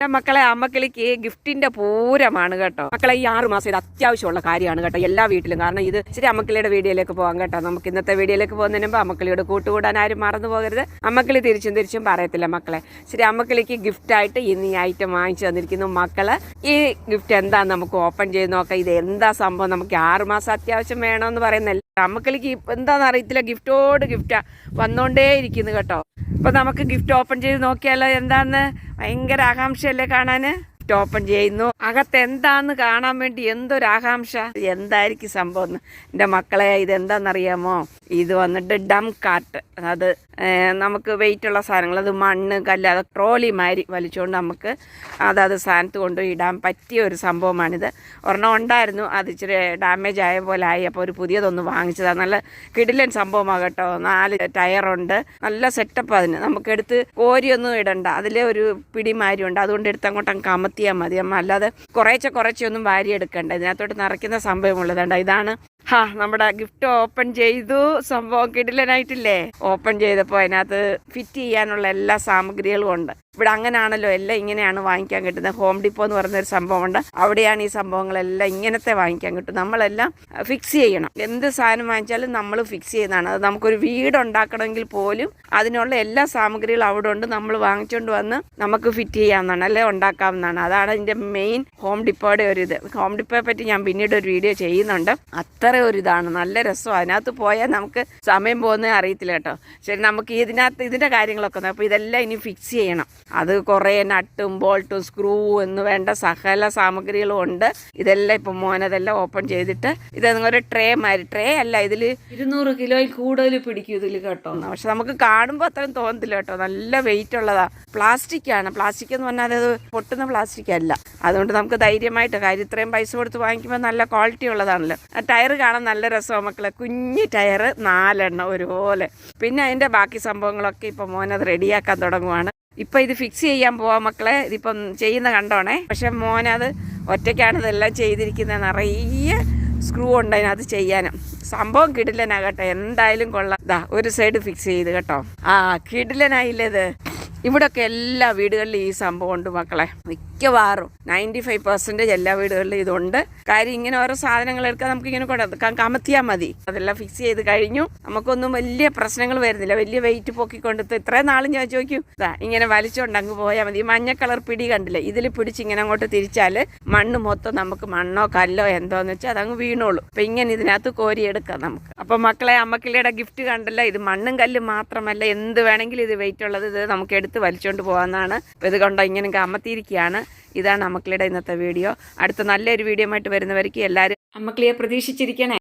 എന്റെ മക്കളെ അമ്മക്കിളിക്ക് ഗിഫ്റ്റിന്റെ പൂരമാണ് കേട്ടോ. മക്കളെ ഈ ആറ് മാസം ഇത് അത്യാവശ്യമുള്ള കാര്യമാണ് കേട്ടോ എല്ലാ വീട്ടിലും. കാരണം ഇത് ശരി അമ്മക്കിളിയുടെ വീഡിയോയിലേക്ക് പോകാം കേട്ടോ. നമുക്ക് ഇന്നത്തെ വീഡിയോയിലേക്ക് പോകുന്നതിന് മുമ്പ് അമ്മക്കിളിയോട് കൂട്ടുകൂടാൻ ആരും മറന്നു പോകരുത്. അമ്മക്കിളി തിരിച്ചും തിരിച്ചും പറയത്തില്ല മക്കളെ. ശരി അമ്മക്കിളിക്ക് ഗിഫ്റ്റായിട്ട് ഇന്ന് ഈ ഐറ്റം വാങ്ങിച്ചു തന്നിരിക്കുന്നു മക്കൾ. ഈ ഗിഫ്റ്റ് എന്താ നമുക്ക് ഓപ്പൺ ചെയ്ത് നോക്കാം. ഇത് എന്താ സംഭവം? നമുക്ക് ആറ് മാസം അത്യാവശ്യം വേണമെന്ന് പറയുന്നില്ല. അമ്മക്കിളിക്ക് എന്താണെന്ന് അറിയത്തില്ല ഗിഫ്റ്റോട് ഗിഫ്റ്റാ. വന്നോണ്ടേ ഇരിക്കുന്നു കേട്ടോ. അപ്പൊ നമുക്ക് ഗിഫ്റ്റ് ഓപ്പൺ ചെയ്ത് നോക്കിയാലോ എന്താന്ന്? ഭയങ്കര ആകാംക്ഷയല്ലേ കാണാന്? ഗിഫ്റ്റ് ഓപ്പൺ ചെയ്യുന്നു. അകത്ത് എന്താന്ന് കാണാൻ വേണ്ടി എന്തൊരാകാംക്ഷ. എന്തായിരിക്കും സംഭവം എന്റെ മക്കളെ ഇത് എന്താണെന്നറിയാമോ ഇത് വന്നിട്ട് ഡം കാട്ട് അത് നമുക്ക് വെയിറ്റ് ഉള്ള സാധനങ്ങൾ. അത് മണ്ണ് കല്ല് അത് ട്രോളി മാരി വലിച്ചുകൊണ്ട് നമുക്ക് അതത് സ്ഥാനത്ത് കൊണ്ടുപോയി ഇടാൻ പറ്റിയ ഒരു സംഭവമാണിത്. ഒരെണ്ണം ഉണ്ടായിരുന്നു. അത് ഇച്ചിരി ഡാമേജ് ആയ പോലെ ആയി. അപ്പോൾ ഒരു പുതിയതൊന്ന് വാങ്ങിച്ചതാണ് നല്ല കിടിലൻ സംഭവമാണ് കേട്ടോ. നാല് ടയറുണ്ട്. നല്ല സെറ്റപ്പ് അതിന്. നമുക്ക് എടുത്ത് കോരിയൊന്നും ഇടണ്ട. അതിലെ ഒരു പിടിമാരി ഉണ്ട്. അതുകൊണ്ട് എടുത്ത് അങ്ങോട്ട് അങ്ങ് കമത്തിയാൽ മതി. അമ്മ അല്ലാതെ കുറേച്ചെ കുറച്ചൊന്നും വാരിയെടുക്കണ്ട. ഇതിനകത്തോട്ട് നിറയ്ക്കുന്ന സംഭവമുള്ളതുണ്ട് ഇതാണ് ഹാ നമ്മുടെ ഗിഫ്റ്റ് ഓപ്പൺ ചെയ്തു. സംഭവം കിടിലനായിട്ടില്ലേ? ഓപ്പൺ ചെയ്തപ്പോൾ അതിനകത്ത് ഫിറ്റ് ചെയ്യാനുള്ള എല്ലാ സാമഗ്രികളും ഉണ്ട്. ഇവിടെ അങ്ങനെയാണല്ലോ എല്ലാം ഇങ്ങനെയാണ് വാങ്ങിക്കാൻ കിട്ടുന്നത്. ഹോം ഡിപ്പോ എന്ന് ഒരു സംഭവമുണ്ട്. അവിടെയാണ് ഈ സംഭവങ്ങളെല്ലാം ഇങ്ങനത്തെ വാങ്ങിക്കാൻ കിട്ടും നമ്മളെല്ലാം ഫിക്സ് ചെയ്യണം. എന്ത് സാധനം വാങ്ങിച്ചാലും നമ്മൾ ഫിക്സ് ചെയ്യുന്നതാണ്. അത് നമുക്കൊരു വീട് ഉണ്ടാക്കണമെങ്കിൽ പോലും അതിനുള്ള എല്ലാ സാമഗ്രികളും അവിടെ ഉണ്ട്. നമ്മൾ വാങ്ങിച്ചുകൊണ്ട് വന്ന് നമുക്ക് ഫിറ്റ് ചെയ്യാവുന്നതാണ് അല്ലെ? ഉണ്ടാക്കാവുന്നതാണ്. അതാണ് അതിന്റെ മെയിൻ ഹോം ഡിപ്പോയുടെ ഒരു ഇത്. ഹോം ഡിപ്പോയെ പറ്റി ഞാൻ പിന്നീട് ഒരു വീഡിയോ ചെയ്യുന്നുണ്ട്. അത്ര ഒരു ഇതാണ് നല്ല രസം അതിനകത്ത് പോയാൽ നമുക്ക് സമയം പോകുന്നത് അറിയത്തില്ല കേട്ടോ. ശരി നമുക്ക് ഇതിനകത്ത് ഇതിന്റെ കാര്യങ്ങളൊക്കെ ഉണ്ട് അപ്പോൾ ഇതെല്ലാം ഇനി ഫിക്സ് ചെയ്യണം. അത് കുറേ നട്ടും ബോൾട്ടും സ്ക്രൂ എന്ന് വേണ്ട സകല സാമഗ്രികളും ഉണ്ട്. ഇതെല്ലാം ഇപ്പം മോനതെല്ലാം ഓപ്പൺ ചെയ്തിട്ട് ഇത് ഒരു ട്രേ മാതിരി ട്രേ അല്ല ഇതിൽ ഇരുന്നൂറ് കിലോയിൽ കൂടുതൽ പിടിക്കും ഇതിൽ കേട്ടോ. പക്ഷെ നമുക്ക് കാണുമ്പോൾ അത്രയും തോന്നത്തില്ല കേട്ടോ. നല്ല വെയിറ്റ് ഉള്ളതാ. പ്ലാസ്റ്റിക് ആണ്. പ്ലാസ്റ്റിക് എന്ന് പറഞ്ഞാൽ അത് പൊട്ടുന്ന പ്ലാസ്റ്റിക് അല്ല. അതുകൊണ്ട് നമുക്ക് ധൈര്യമായിട്ട് കാര്യം ഇത്രയും പൈസ കൊടുത്ത് വാങ്ങിക്കുമ്പോൾ നല്ല ക്വാളിറ്റി ഉള്ളതാണല്ലോ. ടയർ കാണാൻ നല്ല രസമാണ് മക്കളെ. കുഞ്ഞു ടയർ നാലെണ്ണം ഒരുപോലെ. പിന്നെ അതിന്റെ ബാക്കി സംഭവങ്ങളൊക്കെ ഇപ്പം മോനത് റെഡിയാക്കാൻ തുടങ്ങുവാണ്. ഇപ്പം ഇത് ഫിക്സ് ചെയ്യാൻ പോവാം മക്കളെ. ഇതിപ്പം ചെയ്യുന്ന കണ്ടോണേ. പക്ഷെ മോനത് ഒറ്റയ്ക്കാണ് ഇതെല്ലാം ചെയ്തിരിക്കുന്നത് നിറയെ സ്ക്രൂ ഉണ്ട് അതിനകത്ത് ചെയ്യാനും. സംഭവം കിടിലനാകട്ടെ എന്തായാലും കൊള്ളാം. ദാ ഒരു സൈഡ് ഫിക്സ് ചെയ്ത് കേട്ടോ. ആ കിടിലനായില്ലേ ഇത്? ഇവിടൊക്കെ എല്ലാ വീടുകളിലും ഈ സംഭവം ഉണ്ട് മക്കളെ. മിക്കവാറും നയന്റി ഫൈവ് പെർസെന്റേജ് എല്ലാ വീടുകളിലും ഇതുണ്ട്. കാര്യം ഇങ്ങനെ ഓരോ സാധനങ്ങൾ എടുക്കാൻ നമുക്ക് ഇങ്ങനെ കൊടുക്കാം കമത്തിയാൽ മതി. അതെല്ലാം ഫിക്സ് ചെയ്ത് കഴിഞ്ഞു. നമുക്കൊന്നും വലിയ പ്രശ്നങ്ങൾ വരുന്നില്ല. വലിയ വെയിറ്റ് പൊക്കിക്കൊണ്ട് ഇത്രയും നാളും ഞാൻ ചോദിക്കും ഇതാ ഇങ്ങനെ വലിച്ചുകൊണ്ട് അങ്ങ് പോയാൽ മതി. മഞ്ഞ കളർ പിടി കണ്ടില്ല? ഇതിൽ പിടിച്ച് ഇങ്ങനെ അങ്ങോട്ട് തിരിച്ചാൽ മണ്ണ് മൊത്തം നമുക്ക് മണ്ണോ കല്ലോ എന്തോന്ന് വെച്ചാൽ അതങ്ങ് വീണോളൂ. അപ്പം ഇങ്ങനെ ഇതിനകത്ത് കോരിയെടുക്കാം നമുക്ക്. അപ്പം മക്കളെ അമ്മക്കിളിയുടെ ഗിഫ്റ്റ് കണ്ടല്ല. ഇത് മണ്ണും കല്ലും മാത്രമല്ല എന്ത് വേണമെങ്കിലും ഇത് വെയിറ്റ് ഉള്ളത് ഇത് നമുക്ക് എടുത്ത് വലിച്ചുകൊണ്ട് പോകാമെന്നാണ് അപ്പോൾ ഇത് കൊണ്ടോ ഇങ്ങനെ അമർത്തിയിരിക്കുകയാണ് ഇതാണ് അമ്മക്കിളിയുടെ ഇന്നത്തെ വീഡിയോ. അടുത്ത നല്ലൊരു വീഡിയോ ആയിട്ട് വരുന്നവർക്ക് എല്ലാവരും അമ്മക്കിളിയെ പ്രതീക്ഷിച്ചിരിക്കണേ.